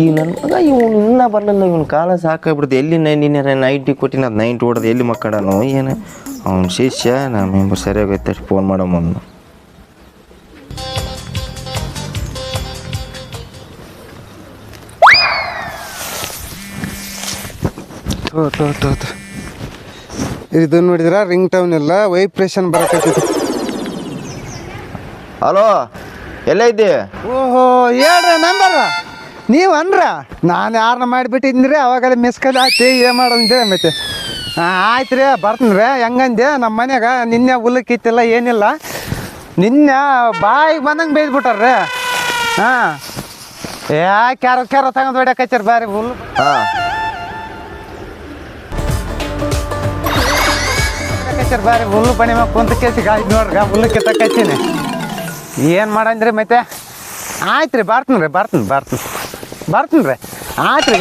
ಈಗ ನನ್ನ ಮಗ ಇವನು ಇನ್ನೂ ಬರಲಿಲ್ಲ ಇವನು ಕಾಲ ಸಾಕಾಗ್ಬಿಡ್ತು. ಎಲ್ಲಿ ನಿನ್ನೆ ನೈಟಿ ಕೊಟ್ಟಿನ ಅದು ನೈಟ್ ಹೊಡೆದು ಎಲ್ಲಿ ಮಕ್ಕಳನು ಏನು. ಅವ್ನು ಶಿಷ್ಯ ನಮ್ಮ ಮೆಂಬರ್ ಸರಿಯಾಗೈತೆ ಫೋನ್ ಮಾಡೋ ಥೋ. ಇದು ನೋಡಿದ್ರ? ರಿಂಗ್ ಟೌನ್ ಇಲ್ಲ ವೈಬ್ರೇಷನ್ ಬರಕತ್ತೈತಿ ಹಲೋ ಎಲ್ಲ ಇದ್ದಿ ಓಹೋ ಹೇಳ್ರಿ ನಂಬರ್ ನೀವು ಅನ್ರ ನಾನು ಯಾರನ್ನ ಮಾಡಿಬಿಟ್ಟಿದ್ನಿ ಅವಾಗಲೇ ಮಿಸ್ ಕಲ್ ಆಯ್ತು. ಏನು ಮಾಡೋದು ಮತ್ತೆ ಹಾಂ ಆಯ್ತು ರೀ ಬರ್ತೀನಿ ರೀ ಹೆಂಗಂದೆ ನಮ್ಮ ಮನ್ಯಾಗ ನಿನ್ನೆ ಹುಲ್ಲಕ್ಕಿತ್ತಿಲ್ಲ ಏನಿಲ್ಲ. ನಿನ್ನೆ ಬಾಯಿಗೆ ಬಂದಂಗೆ ಬೇಯ್ದ್ಬಿಟ್ಟಾರ್ರಿ ಹಾಂ. ಯಾ ಕ್ಯಾರ ತಗೊಂಡ್ ತಗೊಂಡು ಹೊಡ್ಯಾಕಚ್ಚಾರ ಬಾರಿ ಹುಲ್ಲು. ಹಾಂ. ಕಚ್ಚರ್ ಬಾರಿ ಹುಲ್ಲು ಪಣಿ ಮ್ಯಾಗ ಕುಂತ ಕೇಸಿ ಗಾಡಿ ನೋಡ್ರಿ ಕಿತ್ತ ತಕ್ಕಚ್ಚಿನಿ ಏನು ಮಾಡಂದ್ರಿ ಮತ್ತೆ ಆಯ್ತು ರೀ ಬರ್ತೀನಿ ರೀ ಬರ್ತೀನಿ ಬರ್ತೀನಿ. ಬರ್ತೀನಿ ರೀ. ಆಯ್ತು ರೀ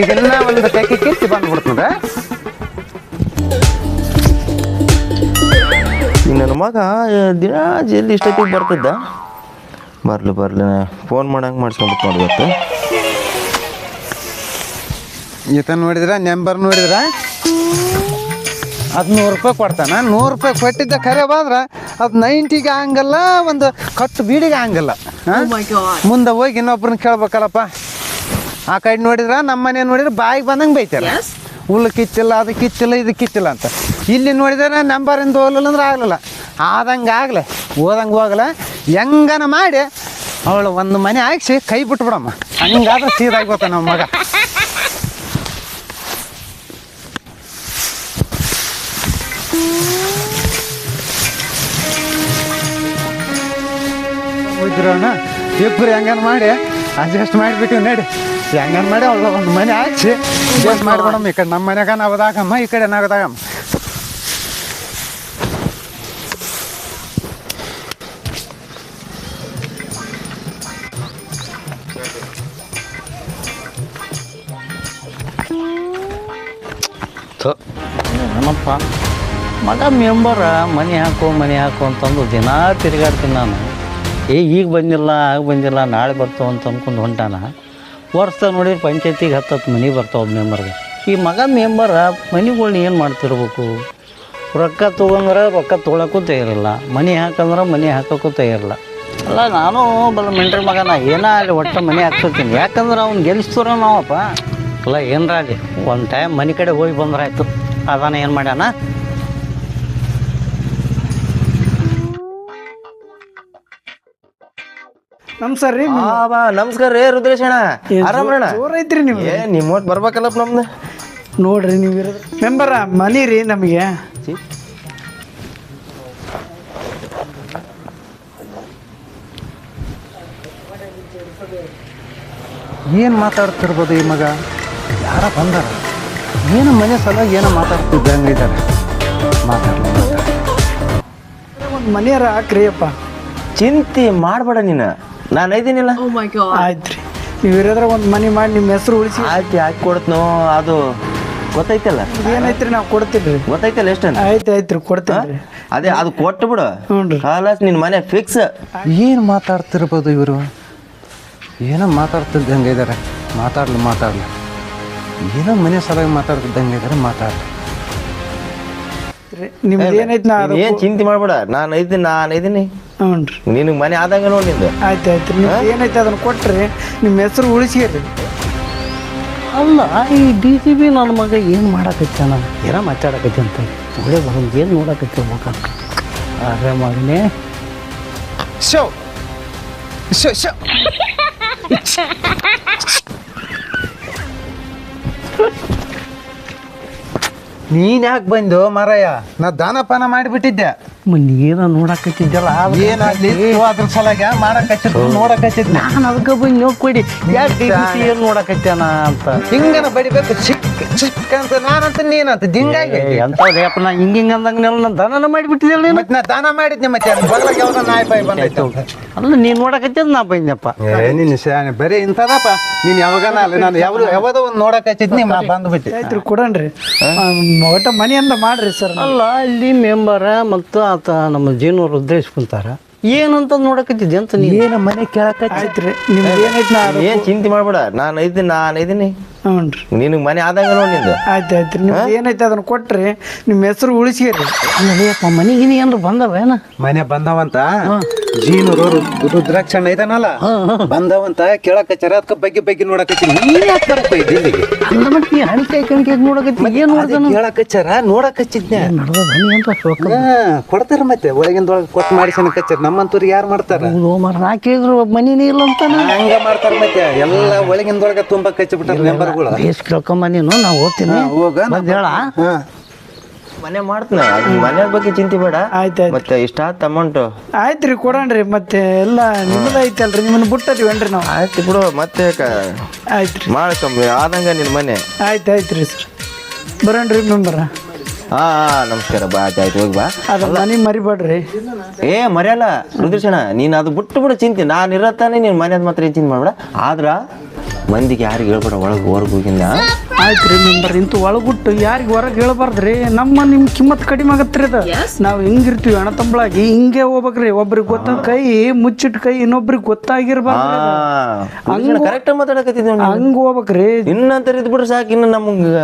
ಈಗ ಒಂದು ಕೈ ಕಿತ್ತಿ ಬಂದ್ಬಿಡ್ತೀನಿ ರೀ ನನ್ನ ಮಗ ದಿನ ಜಲ್ದಿ ಇಷ್ಟೊತ್ತಿಗೆ ಬರ್ತಿದ್ದ. ಬರ್ಲಿ ಬರ್ಲಿ ಫೋನ್ ಮಾಡಂಗೆ ಮಾಡಿಸ್ಕೊಂಬಿಟ್ಟು ನೋಡ್ಬೇಕು ಈತ ನೋಡಿದ್ರ ನಂಬರ್ ನೋಡಿದ್ರ? ಅದು ನೂರು ರೂಪಾಯಿ ಕೊಡ್ತಾನ ನೂರು ರೂಪಾಯಿ ಕೊಟ್ಟಿದ್ದ ಖರೆ ಬಾದ್ರೆ? ಅದು ನೈಂಟಿಗೆ ಹಂಗಲ್ಲ ಒಂದು ಕಟ್ಟು ಬೀಡಿಗೆ ಹಂಗಲ್ಲ. ಮುಂದೆ ಹೋಗಿ ಇನ್ನೊಬ್ರನ್ನ ಕೇಳ್ಬೇಕಲ್ಲಪ್ಪ. ಆ ಕೈ ನೋಡಿದ್ರ ನಮ್ಮ ಮನೆ ನೋಡಿದ್ರೆ ಬಾಯಿಗೆ ಬಂದಂಗೆ ಬೈತಾರೆ. ಹುಲ್ಲು ಕಿಚ್ಚಿಲ್ಲ ಅದು ಕಿಚ್ಚಿಲ್ಲ ಇದು ಕಿಚ್ಚಿಲ್ಲ ಅಂತ. ಇಲ್ಲಿ ನೋಡಿದ್ರೆ ನಂಬರಿಂದ ಹೋಗ್ಲಿಲ್ಲ ಅಂದ್ರೆ ಆಗಲಿಲ್ಲ. ಆದಂಗೆ ಆಗಲೆ ಓದಂಗೆ ಹೋಗಲ್ಲ ಹೆಂಗನ ಮಾಡಿ ಅವಳು ಒಂದು ಮನೆ ಹಾಕ್ಸಿ ಕೈ ಬಿಟ್ಬಿಡಮ್ಮ. ಹಂಗಾದ್ರೆ ಸೀದಾಗಿ ನಮ್ಮ ಮಗ. ಹೋಯ್ತಿರೋಣ ಇಬ್ಬರು ಹೆಂಗನ್ ಮಾಡಿ ಅಡ್ಜಸ್ಟ್ ಮಾಡಿಬಿಟ್ಟು ನಡಿ. ಹೆಂಗನ್ ಮಾಡಿ ಅವಳು ಒಂದು ಮನೆ ಹಾಕ್ಸಿ ಅಡ್ಜಸ್ಟ್ ಮಾಡ್ಬಿಡಮ್ಮ ಈ ಕಡೆ ನಮ್ಮ ಮನ್ಯಾಗ ನಾವದಾಗಮ್ಮ, ಈ ಕಡೆ ನಾವದಾಗಮ್ಮ. ಏನಪ್ಪ? ಮಗ ಮೆಂಬರ ಮನೆ ಹಾಕು ಮನೆ ಹಾಕು ಅಂತಂದು ದಿನಾ ತಿರುಗಾಡ್ತೀನಿ ನಾನು. ಏ, ಈಗ ಬಂದಿಲ್ಲ, ಆಗ ಬಂದಿಲ್ಲ, ನಾಳೆ ಬರ್ತಾವ ಅಂತ ಅಂದ್ಕೊಂಡು ಹೊಂಟಾನ. ವರ್ಷ ನೋಡಿದ್ರೆ ಪಂಚಾಯತಿಗೆ ಹತ್ತತ್ತು ಮನೆ ಬರ್ತಾವ ಮೆಂಬರ್ಗೆ ಈ ಮಗ ಮೆಂಬರ ಮನೆಗಳ್ನ ಏನು ಮಾಡ್ತಿರ್ಬೇಕು? ರೊಕ್ಕ ತೊಗೊಂಡ್ರೆ ರೊಕ್ಕ ತೊಗೊಳಕ್ಕೂ ತಯಾರಿಲ್ಲ. ಮನೆ ಹಾಕಂದ್ರೆ ಮನೆ ಹಾಕೋಕ್ಕೂ ತಯಾರಿಲ್ಲ. ಅಲ್ಲ, ನಾನು ಬಲ ಮೆಂಟ್ರ ಮಗನ, ಏನೋ ಅಲ್ಲಿ ಒಟ್ಟು ಮನೆ ಹಾಕ್ಸೋತೀನಿ. ಯಾಕಂದ್ರೆ ಅವ್ನು ಗೆಲ್ಲಿಸ್ತಾರ ನಾವಪ್ಪ. ಅಲ್ಲ, ಏನರ ಅಲ್ಲಿ ಒಂದು ಟೈಮ್ ಮನೆ ಕಡೆ ಹೋಗಿ ಬಂದ್ರೆ ಆಯಿತು. ಅದಾನ ಏನು ಮಾಡ್ಯಾನ? ನಮಸ್ಕಾರ ರೀ ಆ ಬಾ ನಮಸ್ಕಾರ ರೇ ರುದ್ರೇಶ್ ಅಣ್ಣ. ಆರಾಮ್ರಣ್ಣ ಜೋರ್ ಐತ್ರಿ ನೀವು. ಏ ನಿಮ್ಮ ಒಟ್ಟು ಬರ್ಬೇಕಲ್ಲಪ್ಪ ನಮ್ದು. ನೋಡ್ರಿ ನೀವು ಇರೋದು. ಮೆಂಬರ ಮನಿ ರೀ ನಮಗೆ. ಏನು ಮಾತಾಡ್ತಿರ್ಬೋದು ಈ ಮಗ? ಯಾರ ಬಂದಾರ? ಏನು ಮನೆ ಸಲ ಏನೋ ಮಾತಾಡ್ತಿದ್ದಂಗೆ ಇದ್ದಾರೆ ಮಾತಾಡಲಿ ಒಂದು ಮನಿಯಾರ ಹಾಕ್ರಿಯಪ್ಪ ಚಿಂತೆ ಮಾಡಬೇಡ ನೀನು. ನಾನು ಐದಿನಿಲ್ಲ ಆಯ್ತು ರೀ. ನೀವು ಇರೋದ್ರ ಒಂದು ಮನಿ ಮಾಡಿ ನಿಮ್ಮ ಹೆಸರು ಉಳಿಸಿ. ಆಯ್ತು ಹಾಕಿ ಕೊಡ್ತನೋ ಅದು ಗೊತ್ತೈತಲ್ಲ? ಏನೈತ್ರಿ ನಾವು ಕೊಡ್ತೀವಿ ರೀ. ಗೊತ್ತೈತಲ್ಲ ಎಷ್ಟಂತ ಆಯ್ತು ಆಯ್ತು ರೀ ಅದೇ ಅದು ಕೊಟ್ಟು ಬಿಡು ಹ್ಞೂ ಕಾಲಾಸ್ ನಿನ್ನ ಮನೆ ಫಿಕ್ಸ್ ಏನು ಮಾತಾಡ್ತಿರ್ಬೋದು ಇವರು? ಏನೋ ಮಾತಾಡ್ತಿದ್ದಂಗೆ ಇದ್ದಾರೆ ಮಾತಾಡ್ಲಿ ಮಾತಾಡ್ಲಿ. ಏನೋ ಮನೆ ಸಲುವಾಗಿ ಮಾತಾಡ್ತಿದ್ದಂಗೆ ಇದ್ದಾರೆ ಮಾತಾಡ್ಲಿ. ರೀ ನಿಮ್ದು ಏನೈತಿ ನಾ ಅದು ಏನು ಚಿಂತೆ ಮಾಡ್ಬೇಡ. ನಾನು ಐದಿನಿ ನಾನು ಐದಿನಿ. ನಿನ್ ನಿನಗೆ ಮನೆ ಆದಂಗ ನೋಡಿ ನಿಂದು. ಆಯ್ತು ಆಯ್ತು ರೀ. ನಿಮ್ದು ಏನೈತಿ ಅದನ್ನ ಕೊಟ್ರಿ. ನಿಮ್ಮ ಹೆಸರು ಉಳಿಸಿರಿ ಅಲ್ಲ ಈ ಡಿ ಸಿ ಬಿ ನನ್ನ ಮಗ ಏನು ಮಾಡಕತ್ತಾನ ಏನ ಮಾತಾಡಕತ್ತಿ ಅಂತ. ಒಳ್ಳೆ ಬರೋದು ಏನು ನೋಡಕತ್ತಿ ಮಗ? ಅರೆ ಮಗನೇ. ಶೋ. Show show. ನೀನ್ ಯಾಕೆ ಬಂದು ಮಾರಾಯ? ನಾ ದಾನಪಾನ ಮಾಡಿಬಿಟ್ಟಿದ್ದೆ. ನೀನ ನೋಡಕತ್ತಿದ್ದಲ್ಲ ಏನಾಗ್ಲಿ? ಅದ್ರ ಸಲಾಗ ಮಾಡಕ್ ನೋಡಕ್ ನಾನ್ ನಾನು ಅದಕ್ಕೆ ಬಂದು ನೋಡ್ಕೊಡಿ. ಯಾಕೆ ನೋಡಕತ್ತೇನ ಸಿ ಏನು ನೋಡಕತ್ತಾನ ಅಂತ. ಹಿಂಗನ ಬಡಿಬೇಕು ಚಿಕ್ಕ ಚಿಕ್ಕ ಅಂತ ನಾನಂತ ನೀನಂತ ದಿಂಗಾಗಿ ಎಂಥವ್ದಪ್ಪ ನಾ ಹಿಂಗ ಹಿಂಗೆ ಅಂದಂಗೆಲ್ಲ ನಾನು ದಾನ ಮಾಡಿಬಿಟ್ಟಿದ್ದಲ್ಲ ನೀನು? ಮತ್ತೆ ನಾ ದಾನ ಮಾಡಿದ್ನಿ ಮತ್ತೆ ಬಗ್ಲಾಗ ಯಾವ್ದೋ ನಾಯಿ ಬಾಯಿ ಬಂದೈತೆ ಅಂತ. ಅಲ್ಲ ನೀನು ನೋಡಕತ್ತಿದ್ ನಾ ಬಂದಪ್ಪ ಏ ನಿನ್ನ ಶಾನೆ ಬರೀ ಇಂತದಪ್ಪ ನೀನ್ ಯಾವಾಗನ ಅಲ್ಲ ನಾನು ಯಾವ ಯಾವ್ದೋ ಒಂದು ನೋಡಕತ್ತಿದ್ ನೀ ಬಂದ್ಬಿಟ್ಟೆ. ಆಯ್ತು ರೀ ಕೊಡಣ್ರಿ ಒಟ್ಟ ಮನೆಯಿಂದ ಅಂತ ಮಾಡ್ರಿ ಸರ್. ಅಲ್ಲ ಇಲ್ಲಿ ಮೆಂಬರ ಮತ್ತು ಆತ ನಮ್ಮ ಜೀವನ ಉದ್ದೇಶ ಕುಂತಾರ ಏನಂತ ನೋಡಕತ್ತಿದ್ದೆ ಅಂತ ನೀ ಏನ ಮನೆ ಕೇಳಕ ಆಯ್ತ್ರಿ ನಿಮ್ದು ಏನೈತಿ ನಾ ಏನ್ ಚಿಂತೆ ಮಾಡ್ಬೇಡ. ನಾನು ಇದ್ದೀನಿ ನಾನು ಐತೀನಿ. ಹ್ಞೂ ರೀ ನಿನಗೆ ಮನೆ ಆದಂಗ ನೋಡಿ ನಿಂದು. ಆಯ್ತು ಆಯ್ತು ನಿಮ್ಗೆ ಏನೈತೆ ಅದನ್ನು ಕೊಟ್ರಿ ನಿಮ್ಮ ಹೆಸರು ಉಳಿಸ್ಕೇರಿ. ಅಲ್ಲಪ್ಪ ಮನೆಗಿನ ಏನ್ರ ಬಂದವ ಏನ? ಮನೆ ಬಂದವಂತ? ಜೀನು ರುದ್ರಾಕ್ಷಣ್ಣ ಇದಾನಲ್ಲ ಬಂದವಂತ ಕೇಳಕಚ್ಚಾರ ಅದಕ್ಕೆ ಬಗ್ಗೆ ಬಗ್ಗೆ ನೋಡಕತ್ತಿ ನೀನ್ ಯಾಕೆ ಬರಪ್ಪ ಇದ್ದಿಲ್ಲಿಗೆ ಮತ್ತೆ ನೀ ಹಣಿಕಾಯಿ ಕಣಿಕೆ ನೋಡಕತ್ತಿ ಏನು ನೋಡ್ದಾನ ಕೇಳಕಚ್ಚಾರ ನೋಡಕಚ್ಚಿದ್ನೆ ನಡ್ದ ಬನ್ನಿ ಅಂತ ಶೋಕ ಕೊಡ್ತಾರ ಮತ್ತೆ ಒಳಗಿಂದೊಳಗೆ ಕೊಟ್ಟು ಮಾಡಿಸನ ಕಚ್ಚಾರ ನಮ್ಮಂತವ್ರು ಯಾರು ಮಾಡ್ತಾರ? ಹೌದು ಮರ ನಾ ಕೇಳಿದ್ರು ಮನಿನೇ ಇಲ್ಲ ಅಂತಾನ ಹಂಗ ಮಾಡ್ತಾರ ಮತ್ತೆ ಎಲ್ಲ ಒಳಗಿಂದೊಳಗೆ ತುಂಬಾ ಕಚ್ಚಿ ಬಿಟ್ಟಾರ ಮೆಂಬರ್ಗಳು ಬೇಸ್ ಕೇಳ್ಕೊಂಬ ನೀನು ನಾ ಹೋಗ್ತೀನಿ. ಹೋಗ. ಬಂದ್ ಹೇಳ. ಹಾ. ಮನೆ ಮಾಡ್ತೀನಿ ಮನೆ ಬಗ್ಗೆ ಚಿಂತೆ ಬೇಡ. ಆಯ್ತು ಆಯ್ತು. ಮತ್ತೆ ಇಷ್ಟಾತ್ ಅಮೌಂಟ್? ಆಯ್ತು ರೀ ಕೊಡೋಣ್ರಿ ಮತ್ತೆ ಎಲ್ಲ ನಿಮ್ಮದ ಐತಲ್ರಿ ನಿಮ್ಮನ್ನ ಬಿಟ್ಟದಿವೇನ್ರಿ ನಾವು? ಆಯ್ತು ಬಿಡು ಮತ್ತೆ ಆಯ್ತು ರೀ. ಮಾಡ್ಕೊಂಬಿ ಆದಂಗ ನಿನ್ನ ಮನೆ. ಆಯ್ತು ಆಯ್ತು ರೀ ಸರ್. ಬರೋಣ್ರಿ ಮೆಂಬರ ಹಾ ಹಾ ನಮಸ್ಕಾರ ಬಾ ಆಯ್ತು ಆಯ್ತು ಹೋಗಿ ಬಾ. ಅದಲ್ಲ ಮನೆ ಮರಿಬೇಡ್ರಿ. ಏ ಮರೆಯಲ್ಲ ರುದ್ರಶಣ ನೀನು ಅದು ಬಿಟ್ಟು ಬಿಡು ಚಿಂತೆ. ನಾನು ಇರತ್ತಾನೆ ನೀನ್ ಮನೆಯದ ಮಾತ್ರ ಏನ್ ಚಿಂತೆ ಮಾಡ್ಬೇಡ. ಆದ್ರ ಮಂದಿಗೆ ಯಾರಿಗೆ ಹೇಳ್ಬೇಡ ಒಳಗೆ ಹೊರಗೆ ಹೋಗಿಂದ ಆಯ್ತು ರೀ ಮೆಂಬರ್ ಇಂತ ಒಳಗುಟ್ಟು ಯಾರಿಗೆ ಹೊರಗೆ ಹೇಳ್ಬಾರ್ದ್ರಿ? ನಮ್ಮ ನಿಮ್ಮ ಕಿಮ್ಮತ್ ಕಡಿಮೆ ರೀ ಅದ. ನಾವು ಹೆಂಗಿರ್ತೀವಿ ಅಣ್ಣ ತಂಬಳಾಗಿ ಹಿಂಗೆ ಹೋಗ್ಬೇಕ್ರಿ. ಒಬ್ರಿಗೆ ಗೊತ್ತ ಕೈ ಮುಚ್ಚಿಟ್ಟು ಕೈ ಇನ್ನೊಬ್ರಿಗೆ ಗೊತ್ತಾಗಿರ್ಬಾರ್ದು ಕರೆಕ್ಟ್ ಮಾತಾಡಕತ್ತಿದ್ದೆ ಹಂಗ ಹೋಗ್ಬೇಕ್ರಿ. ಇನ್ನಂತರ ಇದ್ ಬಿಡ್ರಿ ಸಾಕು ಇನ್ನು ನಮ್ಗ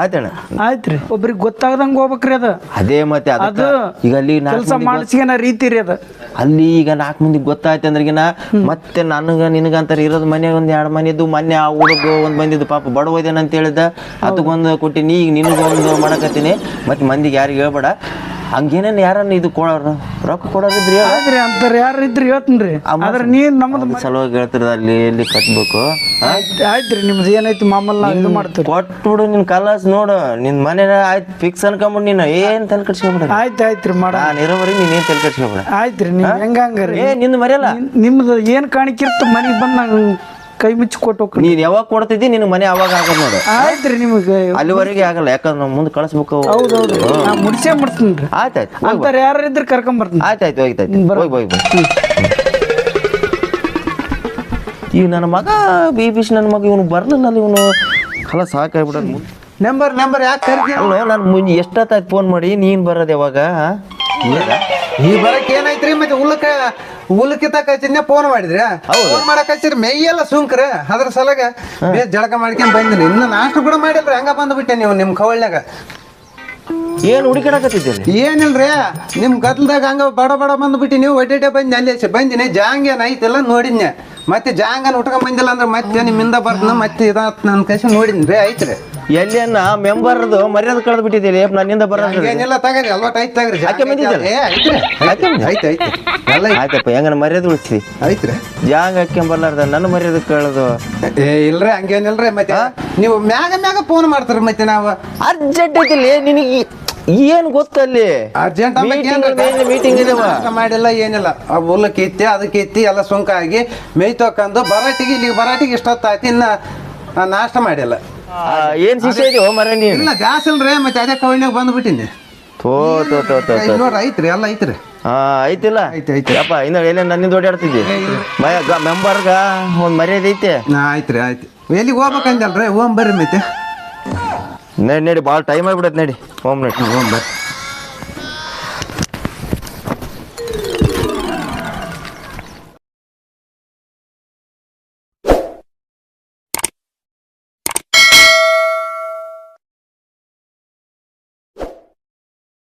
ಆಯ್ತಣ್ಣ. ಆಯ್ತ್ರಿ. ಒಬ್ರಿಗೆ ಗೊತ್ತಾಗದಂಗ ಹೋಗ್ಬೇಕ್ರಿ ಅದ. ಅದೇ ಮತ್ತೆ ಅದಕ್ಕ ಅದು ಈಗ ಅಲ್ಲಿ ನಾಲ್ಕು ಕೆಲಸ ಮಾಡಿಸ್ಕೇನ ರೀತಿ ರೀ ಅದ. ಅಲ್ಲಿ ಈಗ ನಾಲ್ಕು ಮಂದಿಗೆ ಗೊತ್ತಾಯ್ತು ಅಂದ್ರಗಿನ ಮತ್ತೆ ನನಗ ನಿನಗಂತಾರೆ ಇರೋದು ಮನೆ ಒಂದ್ ಎರಡು ಮನೆ ಮೊನ್ನೆ ಆ ಹುಡುಗ ಒಂದ್ ಬಂದಿದ್ದು, ಪಾಪ ಬಡ ಇದೇನ ಅಂತ ಹೇಳಿದ ಅದಕ್ಕೊಂದು ಕೊಟ್ಟಿನಿ ಈಗ ನಿನಗೊಂದು ಮಾಡಕತ್ತೀನಿ. ಮತ್ತೆ ಮಂದಿಗೆ ಯಾರಿಗೆ ಹೇಳ್ಬೇಡ. ಹಂಗೇನೇನು ಯಾರನ್ನ ಇದು ಕೊಡೋರು? ರೊಕ್ಕ ಕೊಡೋರಿದ್ರಿ. ಅಂತಾರೆ ಅಂತಾರ ಯಾರು ಇದ್ರಿ ಹೇಳ್ತೀನಿ ಆದ್ರೆ ನೀನ್ ನಮ್ಮದು ಅದ್ರ ಸಲುವಾಗಿ ಹೇಳ್ತಿರ ಅಲ್ಲಿ ಎಲ್ಲಿ ಕಟ್ಬೇಕು ಆಯ್ತ್ರಿ ನಿಮ್ದು ಏನೈತಿ ಮಾಮೂಲ್ ನಾವು ಇದು ಮಾಡ್ತೀವಿ ಕೊಟ್ಬಿಡು ನಿನ್ ಕಲಾಸ್ ನೋಡು ನಿನ್ ಮನೆ ಆಯ್ತು ಫಿಕ್ಸ್ ಅನ್ಕೊಂಬಿಡು ನೀನು ಏನ್ ತಲೆ ಕಟ್ಸ್ಕೊಂಡ್ಬಿಡ ಆಯ್ತು ಆಯ್ತ್ರಿ ಮಾಡ. ನಾನು ಇರೋವರೆಗೆ ನೀನ್ ಏನ್ ತಲೆ ಕಟ್ಸ್ಕೊಬಿಡ ಆಯ್ತ್ರಿ ನೀವು ಹೆಂಗ ಹಂಗಾರಿ? ಏ ನಿಂದು ಮರೆಯಲ್ಲ ನಿಮ್ದು ಏನ್ ಕಾಣಿಕಿರ್ತ ಮನೆಗೆ ಬಂದ್ ನಂಗೆ ಕೈ ಮುಚ್ಚಿ ಕೊಟ್ಟು ನೀನ್ ಯಾವಾಗ ಕೊಡ್ತಿದ್ದಿ ನಿನ್ ಮನೆ ಅವಾಗ ಆಗದ್ ನೋಡು. ಆಯ್ತ್ರಿ ನಿಮಗೆ. ಅಲ್ಲಿವರೆಗೆ ಆಗಲ್ಲ ಯಾಕಂದ್ರೆ ನಾವು ಮುಂದೆ ಕಳಿಸ್ಬೇಕು. ಹೌದೌದು. ನಾ ಮುಡ್ಸೇ ಮುಡ್ತೀನಿ ರೀ. ಆಯ್ತಾಯ್ತು ಅಂತಾರ ಯಾರು ಇದ್ರೆ ಕರ್ಕೊಂಡ್ ಬರ್ತೀನಿ. ಆಯ್ತಾಯ್ತು ಹೋಗ್ತಾಯ್ತು ಹೋಗಿ ಹೋಗಿ ಈ ನನ್ನ ಮಗ ಬಿ ಬಿಸ್ ನನ್ನ ಮಗ ಇವನು ಬರ್ಲಿಲ್ಲ ಇವನು. ಕಲ ಸಾಕಾಗ್ಬಿಡ ನಂಬರ್ ನಂಬರ್ ಯಾಕೆ ಅಲ್ಲ ನಾನು ಮುಂಜಿ ಎಷ್ಟೊತ್ತಾಯ್ತು ಫೋನ್ ಮಾಡಿ ನೀನು ಬರೋದು ಯಾವಾಗ ಈ ಬರಕ್ಕೆ ಏನಾಯ್ತ್ರಿ ಮತ್ತೆ ಉಲ್ಲಕ ಉಲ್ಲಕ್ಕೆ ತಕ ಹಚ್ಚಿದ್ನೆ ಫೋನ್ ಮಾಡಿದ್ರಿ? ಫೋನ್ ಮಾಡಕ್ ಹಚ್ಚಿರಿ ಮೇಯೆಲ್ಲ ಸುಂಕ್ರ. ಅದ್ರ ಸಲಗ ಬೇಸ್ ಜಳಕ ಮಾಡ್ಕೊಂಡ್ ಬಂದಿನಿ. ಇನ್ನು ನಾಷ್ಟ ಕೂಡ ಮಾಡಿಲ್ರಿ. ಹಂಗ ಬಂದ್ಬಿಟ್ಟೆ ನೀವು ನಿಮ್ ಕವಳ್ನಾಗ ಏನು ಹುಡುಕಾಡಕತ್ತಿದ್ದಲ್ಲಿ ಏನಿಲ್ರಿ? ನಿಮ್ ಗದ್ಲದಾಗ ಹಂಗ ಬಡ ಬಡ ಬಂದ್ಬಿಟ್ಟಿ ನೀವು ಒಡ್ಡೆ ಬಂದಿ ಅಲ್ಲಿ ಬಂದಿನಿ. ಜಾಂಗ್ ಏನ್ ಐತಿಲ್ಲ ನೋಡಿದ್ನೆ ಮತ್ತೆ ಜಾಂಗನ್ ಉಟ್ಕೊಂಡ್ ಬಂದಿಲ್ಲ ಅಂದ್ರೆ ಮತ್ತೆ ನಿಮ್ಮಿಂದ ಬರ್ದ ಮತ್ತೆ ಇದಾತ್ ನನ್ ಕೈಸಿ ನೋಡಿದ್ರಿ ಐತ್ರಿ. ಎಲ್ಲಿಯನ್ನ ಮೆಂಬರ್ದು ಮರ್ಯಾದೆ ಕಳೆದು ಬಿಟ್ಟಿದ್ದೀರಿ ನನ್ನಿಂದ ಬರೋದು ಏನಿಲ್ಲ ತಗರಿ ಅಲ್ವಾ ತಗರಿ ಬಂದಿದ್ದಲ್ಲ? ಐತೆ ಎಲ್ಲ. ಆಯ್ತಪ್ಪ ಹೆಂಗನ ಮರ್ಯಾದೆ ಉಳಿಸಿ ಜಾಗ ಜಾಂಗ್ ಹಾಕ್ಕೊಂಬರ್ಲಾರ್ದ ನನ್ನ ಮರ್ಯಾದೆ ಕಳೆದು. ಏ ಇಲ್ರಿ ಹಂಗೇನಿಲ್ರಿ ಮತ್ತೆ ನೀವು ಮ್ಯಾಗ ಮ್ಯಾಗ ಫೋನ್ ಮಾಡ್ತಾರ ಮತ್ತೆ ನಾವು ಅರ್ಜೆಂಟ್ ಐತಿಲ್ಲಿ ನಿನಗೆ ಏನು ಗೊತ್ತಲ್ಲಿ? ಅರ್ಜೆಂಟ್ ಮೀಟಿಂಗ್ ಇದಾವ. ಮಾಡಿಲ್ಲ ಏನಿಲ್ಲ. ಆ ಇತ್ತಿ ಅದಕ್ಕೆ ಇತ್ತಿ ಎಲ್ಲ ಸುಂಕ ಆಗಿ ಮೇಯ್ ತೊಕೊಂಡು ಬರಾಟಿಗೆ ಇಲ್ಲಿ ಬರಾಟಿಗೆ ಇಷ್ಟೊತ್ತಾಯ್ತು ಇನ್ನ ನಾಷ್ಟ ಮಾಡಿಲ್ಲ. ಏನ್ ಶಿಕ್ಷೆ ಇದೆಯೋ ಮರ ನೀನು? ಇಲ್ಲ ಗ್ಯಾಸ್ ಇಲ್ರಿ ಮತ್ತೆ ಅದೇ ಕವನ್ಯಾಗ ಬಂದ್ಬಿಟ್ಟಿನಿ ತೋ ತೋ ತೋ ತೋ ತೋ. ನೋಡ್ರಿ ಐತ್ರಿ ಎಲ್ಲ ಐತ್ರಿ. ಹಾ ಐತಿಲ್ಲ? ಐತಿ, ಐತಿ. ಯಪ್ಪ ಇನ್ನ ಎಲ್ಲ ನನ್ನಿಂದ ಓಡಾಡ್ತಿದ್ದಿ? ಮೆಂಬರ್ಗ ಒಂದ್ ಮರ್ಯಾದೆ ಐತೆ? ನಾ ಆಯ್ತ್ರಿ ಆಯ್ತು. ಎಲ್ಲಿಗೆ ಹೋಗ್ಬೇಕಂದಲ್ರಿ ಹೋಗ್ ಬರ್ರಿ ಮತ್ತೆ. ನಡಿ ನಡಿ ಭಾಳ ಟೈಮ್ ಆಗ್ಬಿಡತ್ತೆ ನೋಡಿ. ಹೋಮ್ ನಡಿ. ಹೋಗ್ ಬರ್ರಿ.